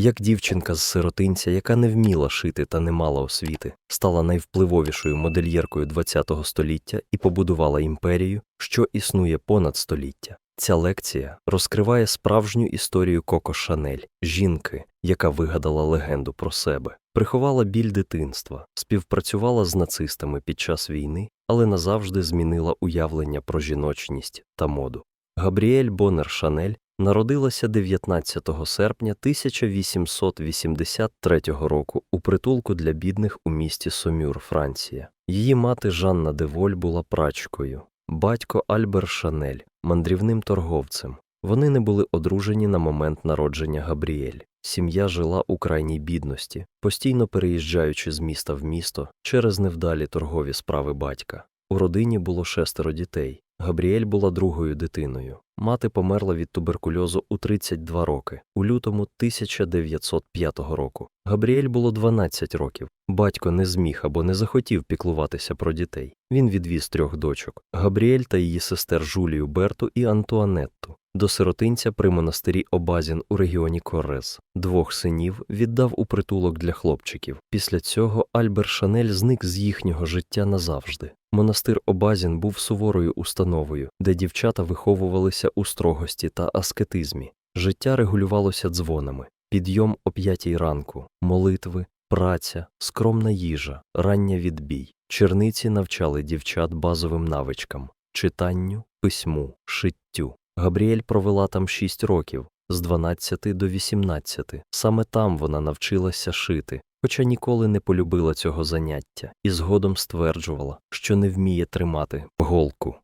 як дівчинка з сиротинця, яка не вміла шити та не мала освіти, стала найвпливовішою модельєркою ХХ століття і побудувала імперію, що існує понад століття. Ця лекція розкриває справжню історію Коко Шанель, жінки, яка вигадала легенду про себе, приховала біль дитинства, співпрацювала з нацистами під час війни, але назавжди змінила уявлення про жіночність та моду. Габріель Бонер Шанель народилася 19 серпня 1883 року у притулку для бідних у місті Сомюр, Франція. Її мати Жанна Деволь була прачкою, батько Альбер Шанель мандрівним торговцем. Вони не були одружені на момент народження Габріель. Сім'я жила у крайній бідності, постійно переїжджаючи з міста в місто через невдалі торгові справи батька. У родині було шестеро дітей. Габріель була другою дитиною. Мати померла від туберкульозу у 32 роки, у лютому 1905 року. Габріель було 12 років. Батько не зміг або не захотів піклуватися про дітей. Він відвіз трьох дочок Габріель та її сестер Жулію Берту і Антуанетту. До сиротинця при монастирі Обазін у регіоні Коррез. Двох синів віддав у притулок для хлопчиків. Після цього Альбер Шанель зник з їхнього життя назавжди. Монастир Обазін був суворою установою, де дівчата виховувалися у строгості та аскетизмі. Життя регулювалося дзвонами, підйом о п'ятій ранку, молитви, праця, скромна їжа, рання відбій. Черниці навчали дівчат базовим навичкам читанню, письму, шиттю. Габріель провела там шість років з 12 до 18. Саме там вона навчилася шити, хоча ніколи не полюбила цього заняття і згодом стверджувала, що не вміє тримати голку.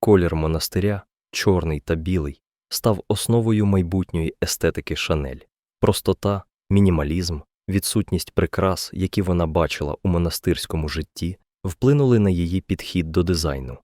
Колір монастиря, чорний та білий, став основою майбутньої естетики Шанель. Простота, мінімалізм, відсутність прикрас, які вона бачила у монастирському житті, вплинули на її підхід до дизайну.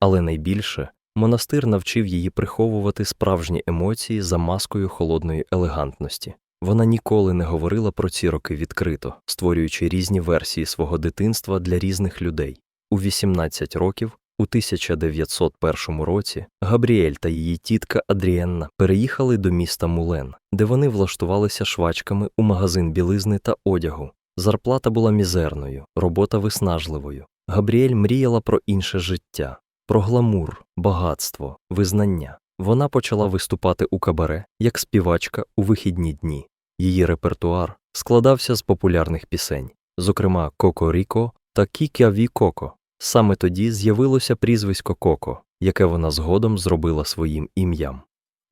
Але найбільше монастир навчив її приховувати справжні емоції за маскою холодної елегантності. Вона ніколи не говорила про ці роки відкрито, створюючи різні версії свого дитинства для різних людей. У 18 років, у 1901 році, Габріель та її тітка Адріенна переїхали до міста Мулен, де вони влаштувалися швачками у магазин білизни та одягу. Зарплата була мізерною, робота виснажливою. Габріель мріяла про інше життя, про гламур, багатство, визнання. Вона почала виступати у кабаре як співачка у вихідні дні. Її репертуар складався з популярних пісень, зокрема Коко Ріко та Кікяві Коко. Саме тоді з'явилося прізвисько Коко, яке вона згодом зробила своїм ім'ям.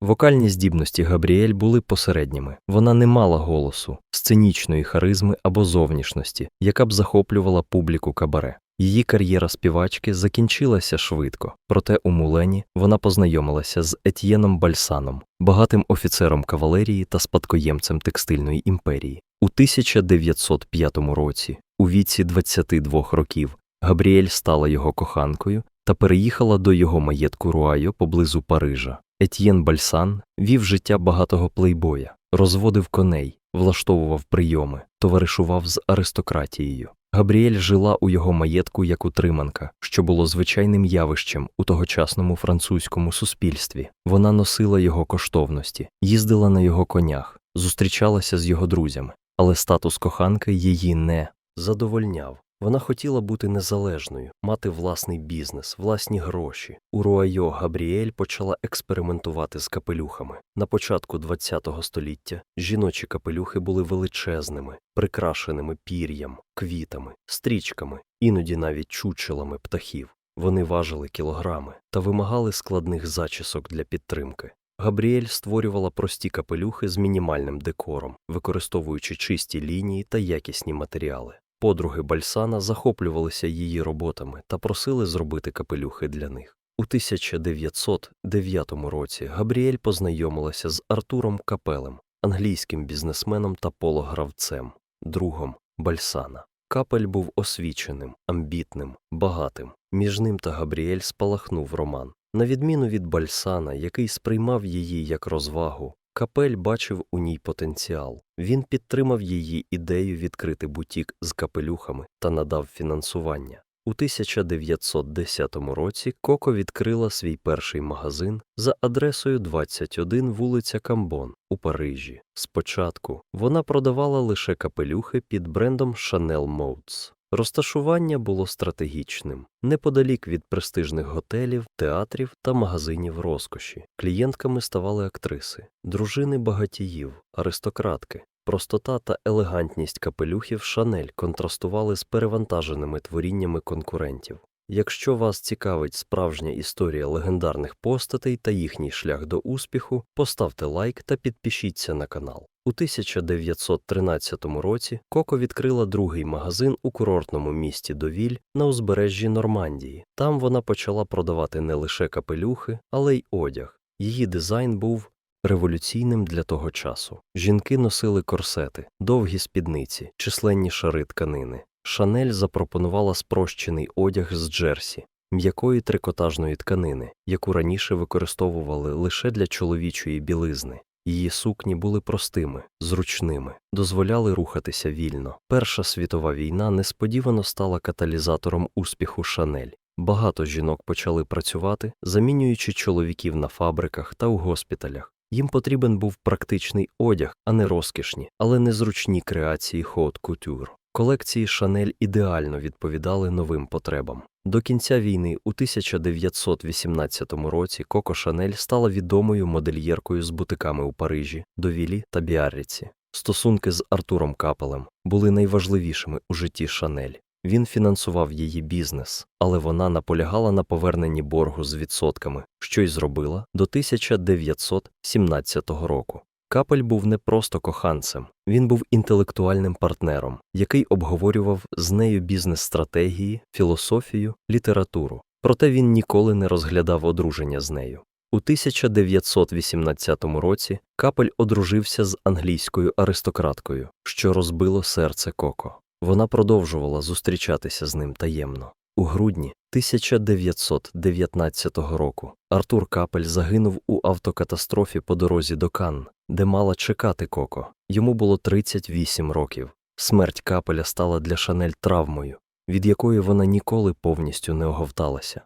Вокальні здібності Габріель були посередніми. Вона не мала голосу, сценічної харизми або зовнішності, яка б захоплювала публіку кабаре. Її кар'єра співачки закінчилася швидко, проте у Мулені вона познайомилася з Етьєном Бальсаном, багатим офіцером кавалерії та спадкоємцем текстильної імперії. У 1905 році, у віці 22 років, Габріель стала його коханкою та переїхала до його маєтку Руайо поблизу Парижа. Етьєн Бальсан вів життя багатого плейбоя, розводив коней, влаштовував прийоми, товаришував з аристократією. Габріель жила у його маєтку як утриманка, що було звичайним явищем у тогочасному французькому суспільстві. Вона носила його коштовності, їздила на його конях, зустрічалася з його друзями, але статус коханки її не задовольняв. Вона хотіла бути незалежною, мати власний бізнес, власні гроші. У Руайо Габріель почала експериментувати з капелюхами. На початку ХХ століття жіночі капелюхи були величезними, прикрашеними пір'ям, квітами, стрічками, іноді навіть чучелами птахів. Вони важили кілограми та вимагали складних зачісок для підтримки. Габріель створювала прості капелюхи з мінімальним декором, використовуючи чисті лінії та якісні матеріали. Подруги Бальсана захоплювалися її роботами та просили зробити капелюхи для них. У 1909 році Габріель познайомилася з Артуром Капелем, англійським бізнесменом та пологравцем, другом Бальсана. Капель був освіченим, амбітним, багатим. Між ним та Габріель спалахнув роман. На відміну від Бальсана, який сприймав її як розвагу, Капель бачив у ній потенціал. Він підтримав її ідею відкрити бутік з капелюхами та надав фінансування. У 1910 році Коко відкрила свій перший магазин за адресою 21 вулиця Камбон у Парижі. Спочатку вона продавала лише капелюхи під брендом Chanel Modes. Розташування було стратегічним, неподалік від престижних готелів, театрів та магазинів розкоші. Клієнтками ставали актриси, дружини багатіїв, аристократки. Простота та елегантність капелюхів Шанель контрастували з перевантаженими творіннями конкурентів. Якщо вас цікавить справжня історія легендарних постатей та їхній шлях до успіху, поставте лайк та підпишіться на канал. У 1913 році Коко відкрила другий магазин у курортному місті Довіль на узбережжі Нормандії. Там вона почала продавати не лише капелюхи, але й одяг. Її дизайн був революційним для того часу. Жінки носили корсети, довгі спідниці, численні шари тканини. Шанель запропонувала спрощений одяг з джерсі, м'якої трикотажної тканини, яку раніше використовували лише для чоловічої білизни. Її сукні були простими, зручними, дозволяли рухатися вільно. Перша світова війна несподівано стала каталізатором успіху Шанель. Багато жінок почали працювати, замінюючи чоловіків на фабриках та у госпіталях. Їм потрібен був практичний одяг, а не розкішні, але незручні креації хот кутюр. Колекції Шанель ідеально відповідали новим потребам. До кінця війни у 1918 році Коко Шанель стала відомою модельєркою з бутиками у Парижі, Довілі та Біарриці. Стосунки з Артуром Капелем були найважливішими у житті Шанель. Він фінансував її бізнес, але вона наполягала на поверненні боргу з відсотками, що й зробила до 1917 року. Капель був не просто коханцем, він був інтелектуальним партнером, який обговорював з нею бізнес-стратегії, філософію, літературу. Проте він ніколи не розглядав одруження з нею. У 1918 році Капель одружився з англійською аристократкою, що розбило серце Коко. Вона продовжувала зустрічатися з ним таємно. У грудні 1919 року Артур Капель загинув у автокатастрофі по дорозі до Кан, де мала чекати Коко. Йому було 38 років. Смерть Капеля стала для Шанель травмою, від якої вона ніколи повністю не оговталася.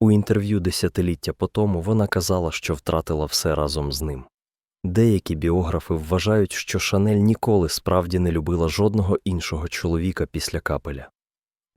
У інтерв'ю десятиліття по тому вона казала, що втратила все разом з ним. Деякі біографи вважають, що Шанель ніколи справді не любила жодного іншого чоловіка після капеля.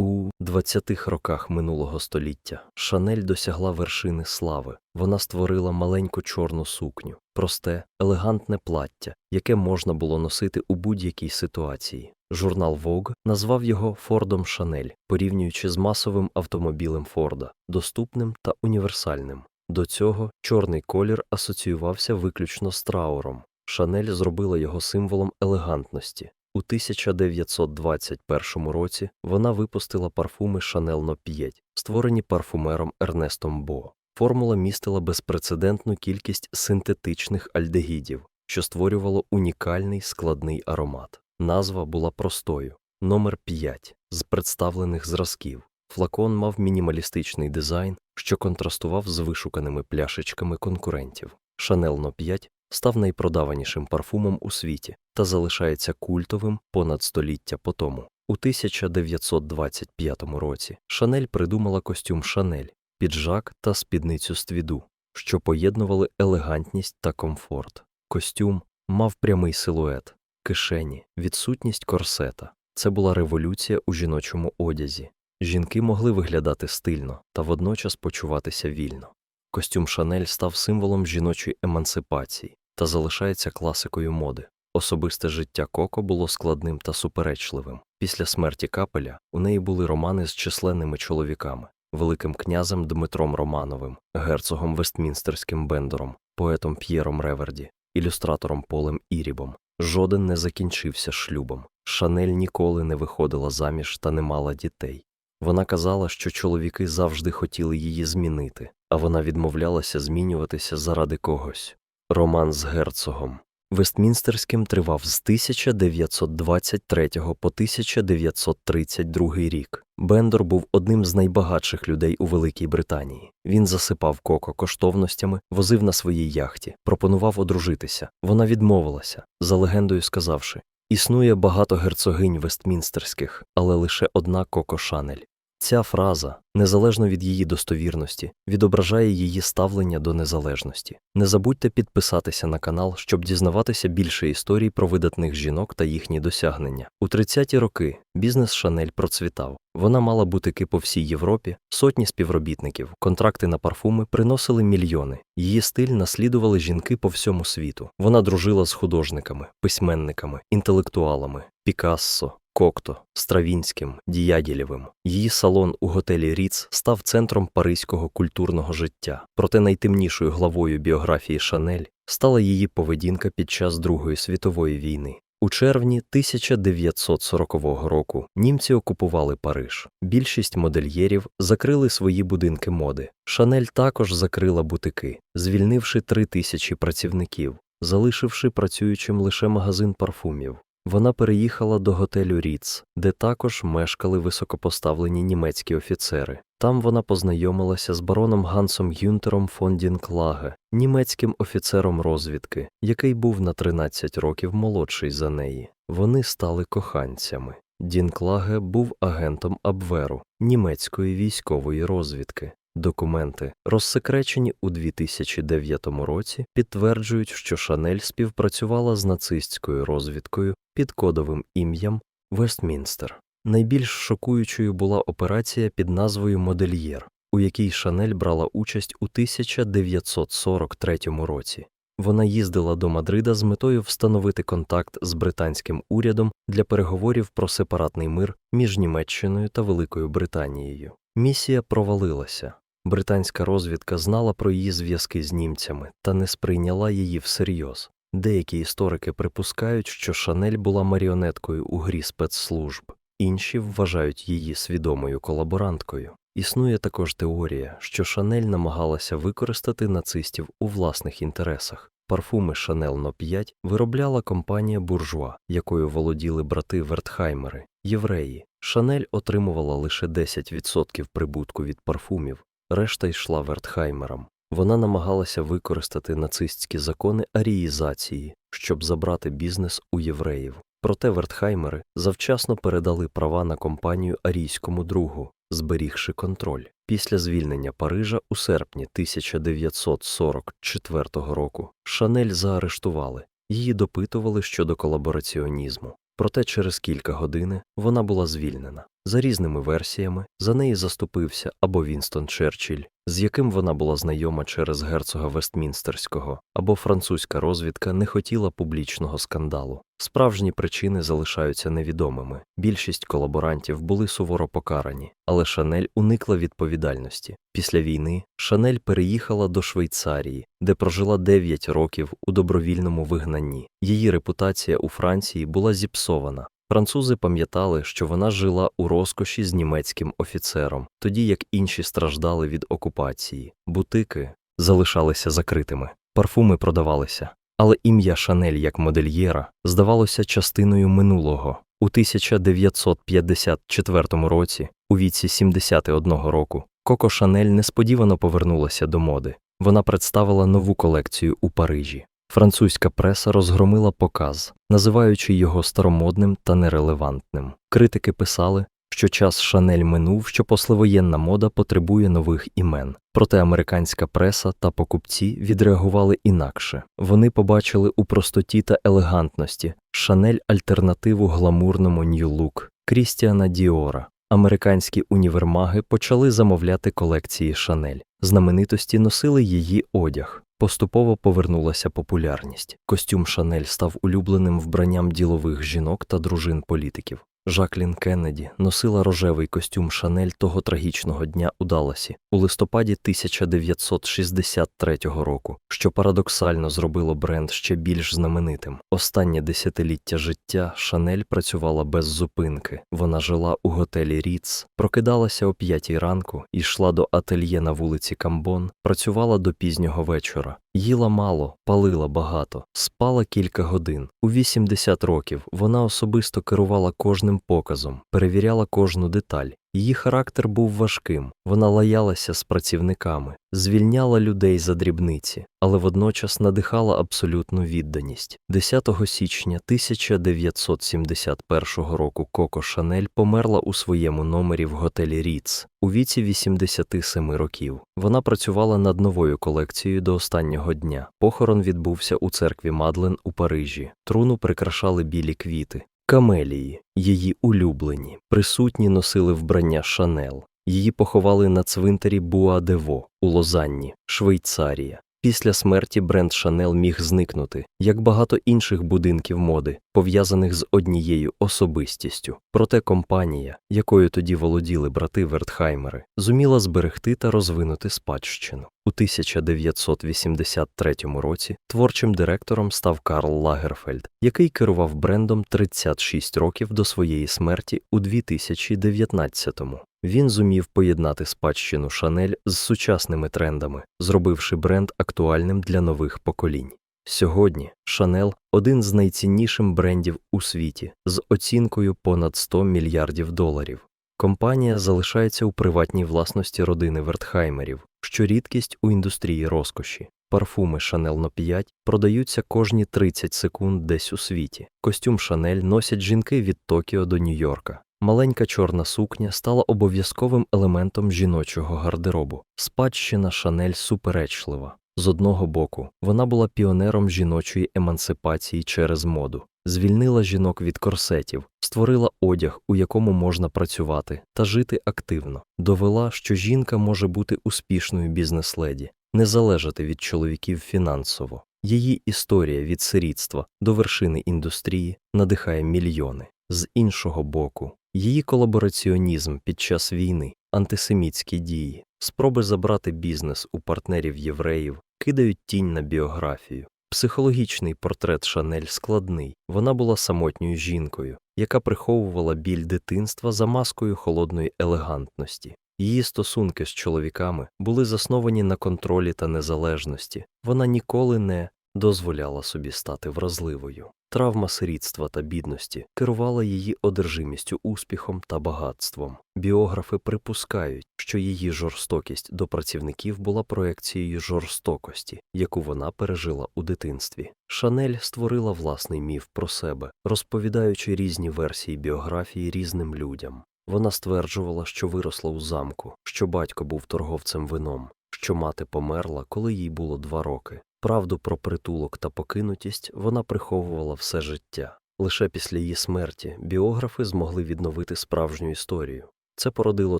У 20-х роках минулого століття Шанель досягла вершини слави. Вона створила маленьку чорну сукню, просте, елегантне плаття, яке можна було носити у будь-якій ситуації. Журнал Vogue назвав його Фордом Шанель, порівнюючи з масовим автомобілем Форда, доступним та універсальним. До цього чорний колір асоціювався виключно з трауром. Шанель зробила його символом елегантності. У 1921 році вона випустила парфуми Chanel No 5, створені парфумером Ернестом Бо. Формула містила безпрецедентну кількість синтетичних альдегідів, що створювало унікальний складний аромат. Назва була простою номер 5 з представлених зразків. Флакон мав мінімалістичний дизайн, що контрастував з вишуканими пляшечками конкурентів. Chanel No 5 став найпродаванішим парфумом у світі та залишається культовим понад століття по тому. У 1925 році Шанель придумала костюм Шанель, піджак та спідницю з твіду, що поєднували елегантність та комфорт. Костюм мав прямий силует, кишені, відсутність корсета. Це була революція у жіночому одязі. Жінки могли виглядати стильно та водночас почуватися вільно. Костюм Шанель став символом жіночої емансипації та залишається класикою моди. Особисте життя Коко було складним та суперечливим. Після смерті капеля у неї були романи з численними чоловіками, великим князем Дмитром Романовим, герцогом Вестмінстерським Бендером, поетом П'єром Реверді, ілюстратором Полем Ірібом. Жоден не закінчився шлюбом. Шанель ніколи не виходила заміж та не мала дітей. Вона казала, що чоловіки завжди хотіли її змінити, а вона відмовлялася змінюватися заради когось. Роман з герцогом Вестмінстерським тривав з 1923 по 1932 рік. Бендор був одним з найбагатших людей у Великій Британії. Він засипав коко коштовностями, возив на своїй яхті, пропонував одружитися. Вона відмовилася, за легендою сказавши: Існує багато герцогинь Вестмінстерських, але лише одна Коко Шанель. Ця фраза, незалежно від її достовірності, відображає її ставлення до незалежності. Не забудьте підписатися на канал, щоб дізнаватися більше історій про видатних жінок та їхні досягнення. У 30-ті роки бізнес Шанель процвітав. Вона мала бутики по всій Європі, сотні співробітників, контракти на парфуми приносили мільйони. Її стиль наслідували жінки по всьому світу. Вона дружила з художниками, письменниками, інтелектуалами, Пікассо, Кокто, Стравінським, Діягілєвим. Її салон у готелі Ріц став центром паризького культурного життя. Проте найтемнішою главою біографії Шанель стала її поведінка під час Другої світової війни. У червні 1940 року німці окупували Париж. Більшість модельєрів закрили свої будинки моди. Шанель також закрила бутики, звільнивши три тисячі працівників, залишивши працюючим лише магазин парфумів. Вона переїхала до готелю Ріц, де також мешкали високопоставлені німецькі офіцери. Там вона познайомилася з бароном Гансом Гюнтером фон Дінклаге, німецьким офіцером розвідки, який був на 13 років молодший за неї. Вони стали коханцями. Дінклаге був агентом Абверу, німецької військової розвідки. Документи, розсекречені у 2009 році, підтверджують, що Шанель співпрацювала з нацистською розвідкою під кодовим ім'ям Вестмінстер. Найбільш шокуючою була операція під назвою Модельєр, у якій Шанель брала участь у 1943 році. Вона їздила до Мадрида з метою встановити контакт з британським урядом для переговорів про сепаратний мир між Німеччиною та Великою Британією. Місія провалилася. Британська розвідка знала про її зв'язки з німцями та не сприйняла її всерйоз. Деякі історики припускають, що Шанель була маріонеткою у грі спецслужб, інші вважають її свідомою колаборанткою. Існує також теорія, що Шанель намагалася використати нацистів у власних інтересах. Парфуми Шанел Но 5 виробляла компанія Буржуа, якою володіли брати Вертхаймери, євреї. Шанель отримувала лише 10% прибутку від парфумів, решта йшла Вертхаймерам. Вона намагалася використати нацистські закони аріїзації, щоб забрати бізнес у євреїв. Проте Вертхаймери завчасно передали права на компанію арійському другу, зберігши контроль. Після звільнення Парижа у серпні 1944 року Шанель заарештували. Її допитували щодо колабораціонізму. Проте через кілька годин вона була звільнена. За різними версіями за неї заступився або Вінстон Черчилль, з яким вона була знайома через герцога Вестмінстерського, або французька розвідка не хотіла публічного скандалу. Справжні причини залишаються невідомими. Більшість колаборантів були суворо покарані, але Шанель уникла відповідальності. Після війни Шанель переїхала до Швейцарії, де прожила 9 років у добровільному вигнанні. Її репутація у Франції була зіпсована. Французи пам'ятали, що вона жила у розкоші з німецьким офіцером, тоді як інші страждали від окупації. Бутики залишалися закритими, парфуми продавалися, але ім'я Шанель як модельєра здавалося частиною минулого. У 1954 році, у віці 71 року, Коко Шанель несподівано повернулася до моди. Вона представила нову колекцію у Парижі. Французька преса розгромила показ, називаючи його старомодним та нерелевантним. Критики писали, що час Шанель минув, що послевоєнна мода потребує нових імен. Проте американська преса та покупці відреагували інакше. Вони побачили у простоті та елегантності Шанель альтернативу гламурному нью-лук Крістіана Діора. Американські універмаги почали замовляти колекції Шанель. Знаменитості носили її одяг. Поступово повернулася популярність. Костюм Шанель став улюбленим вбранням ділових жінок та дружин політиків. Жаклін Кеннеді носила рожевий костюм Шанель того трагічного дня у Далласі у листопаді 1963 року, що парадоксально зробило бренд ще більш знаменитим. Останнє десятиліття життя Шанель працювала без зупинки. Вона жила у готелі Ріц, прокидалася о п'ятій ранку, йшла до ательє на вулиці Камбон, працювала до пізнього вечора. Їла мало, палила багато, спала кілька годин. У 80 років вона особисто керувала кожним показом, перевіряла кожну деталь. Її характер був важким, вона лаялася з працівниками, звільняла людей за дрібниці, але водночас надихала абсолютну відданість. 10 січня 1971 року Коко Шанель померла у своєму номері в готелі Ріц у віці 87 років. Вона працювала над новою колекцією до останнього дня. Похорон відбувся у церкві Мадлен у Парижі. Труну прикрашали білі квіти. Камелії, її улюблені, присутні носили вбрання Шанел. Її поховали на цвинтарі Буа-Дево у Лозанні, Швейцарія. Після смерті бренд Шанел міг зникнути, як багато інших будинків моди, пов'язаних з однією особистістю. Проте компанія, якою тоді володіли брати Вертхаймери, зуміла зберегти та розвинути спадщину. У 1983 році творчим директором став Карл Лагерфельд, який керував брендом 36 років до своєї смерті у 2019-му. Він зумів поєднати спадщину Шанель з сучасними трендами, зробивши бренд актуальним для нових поколінь. Сьогодні Шанел один з найцінніших брендів у світі з оцінкою понад 100 мільярдів доларів. Компанія залишається у приватній власності родини Вертхаймерів, що рідкість у індустрії розкоші. Парфуми Chanel No 5 продаються кожні 30 секунд десь у світі. Костюм Шанель носять жінки від Токіо до Нью-Йорка. Маленька чорна сукня стала обов'язковим елементом жіночого гардеробу. Спадщина Шанель суперечлива. З одного боку, вона була піонером жіночої емансипації через моду, звільнила жінок від корсетів, створила одяг, у якому можна працювати та жити активно, довела, що жінка може бути успішною бізнес-леді, не залежати від чоловіків фінансово. Її історія від сирітства до вершини індустрії надихає мільйони. З іншого боку, її колабораціонізм під час війни, антисемітські дії, спроби забрати бізнес у партнерів євреїв кидають тінь на біографію. Психологічний портрет Шанель складний. Вона була самотньою жінкою, яка приховувала біль дитинства за маскою холодної елегантності. Її стосунки з чоловіками були засновані на контролі та незалежності. Вона ніколи не дозволяла собі стати вразливою. Травма сирітства та бідності керувала її одержимістю успіхом та багатством. Біографи припускають, що її жорстокість до працівників була проекцією жорстокості, яку вона пережила у дитинстві. Шанель створила власний міф про себе, розповідаючи різні версії біографії різним людям. Вона стверджувала, що виросла у замку, що батько був торговцем вином, що мати померла, коли їй було два роки. Правду про притулок та покинутість вона приховувала все життя. Лише після її смерті біографи змогли відновити справжню історію. Це породило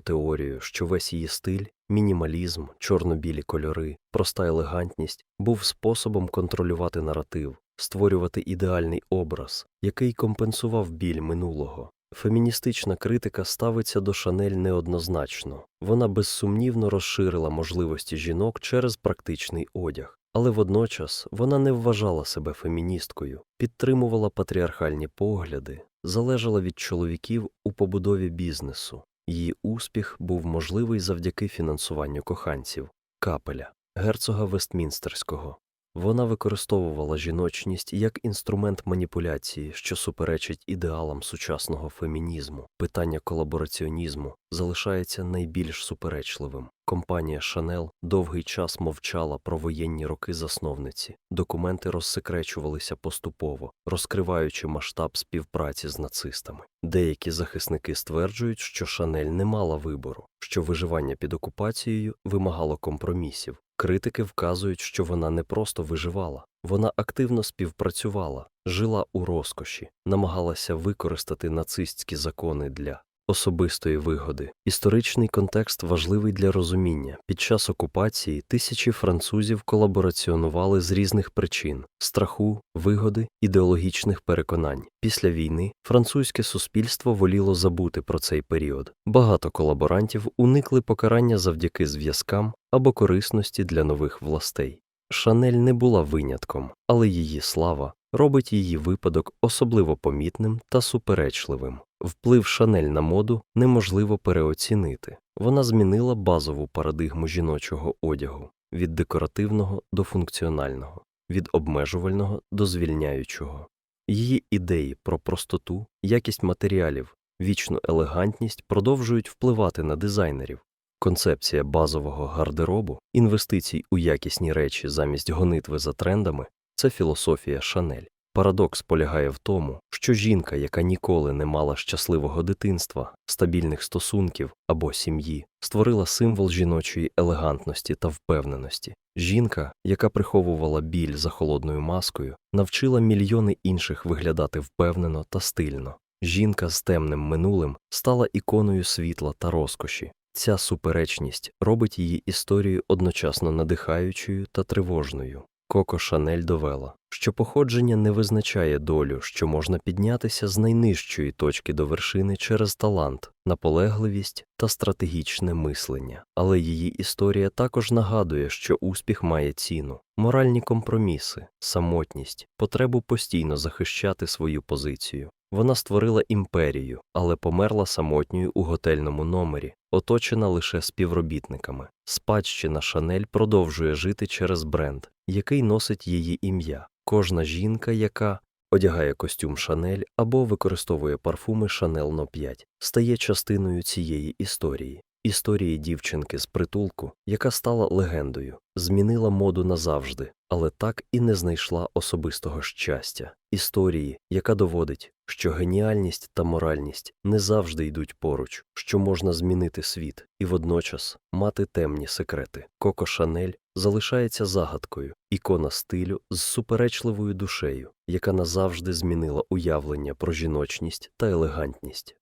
теорію, що весь її стиль, мінімалізм, чорно-білі кольори, проста елегантність був способом контролювати наратив, створювати ідеальний образ, який компенсував біль минулого. Феміністична критика ставиться до Шанель неоднозначно. Вона безсумнівно розширила можливості жінок через практичний одяг. Але водночас вона не вважала себе феміністкою, підтримувала патріархальні погляди, залежала від чоловіків у побудові бізнесу. Її успіх був можливий завдяки фінансуванню коханців, капеля, герцога Вестмінстерського. Вона використовувала жіночність як інструмент маніпуляції, що суперечить ідеалам сучасного фемінізму. Питання колабораціонізму залишається найбільш суперечливим. Компанія Шанел довгий час мовчала про воєнні роки засновниці. Документи розсекречувалися поступово, розкриваючи масштаб співпраці з нацистами. Деякі захисники стверджують, що Шанель не мала вибору, що виживання під окупацією вимагало компромісів. Критики вказують, що вона не просто виживала, вона активно співпрацювала, жила у розкоші, намагалася використати нацистські закони для особистої вигоди. Історичний контекст важливий для розуміння. Під час окупації тисячі французів колабораціонували з різних причин страху, вигоди, ідеологічних переконань. Після війни французьке суспільство воліло забути про цей період. Багато колаборантів уникли покарання завдяки зв'язкам або корисності для нових властей. Шанель не була винятком, але її слава робить її випадок особливо помітним та суперечливим. Вплив Шанель на моду неможливо переоцінити. Вона змінила базову парадигму жіночого одягу від декоративного до функціонального, від обмежувального до звільняючого. Її ідеї про простоту, якість матеріалів вічну елегантність продовжують впливати на дизайнерів. Концепція базового гардеробу, інвестицій у якісні речі замість гонитви за трендами це філософія Шанель. Парадокс полягає в тому, що жінка, яка ніколи не мала щасливого дитинства, стабільних стосунків або сім'ї, створила символ жіночої елегантності та впевненості. Жінка, яка приховувала біль за холодною маскою, навчила мільйони інших виглядати впевнено та стильно. Жінка з темним минулим стала іконою світла та розкоші. Ця суперечність робить її історію одночасно надихаючою та тривожною. Коко Шанель довела, що походження не визначає долю, що можна піднятися з найнижчої точки до вершини через талант, наполегливість та стратегічне мислення. Але її історія також нагадує, що успіх має ціну, моральні компроміси, самотність, потребу постійно захищати свою позицію. Вона створила імперію, але померла самотньою у готельному номері, оточена лише співробітниками. Спадщина Шанель продовжує жити через бренд, який носить її ім'я. Кожна жінка, яка одягає костюм Шанель або використовує парфуми Шанел 5, стає частиною цієї історії. Історії дівчинки з притулку, яка стала легендою, змінила моду назавжди, але так і не знайшла особистого щастя. Історії, яка доводить, що геніальність та моральність не завжди йдуть поруч, що можна змінити світ і водночас мати темні секрети. Коко Шанель залишається загадкою, ікона стилю з суперечливою душею, яка назавжди змінила уявлення про жіночність та елегантність.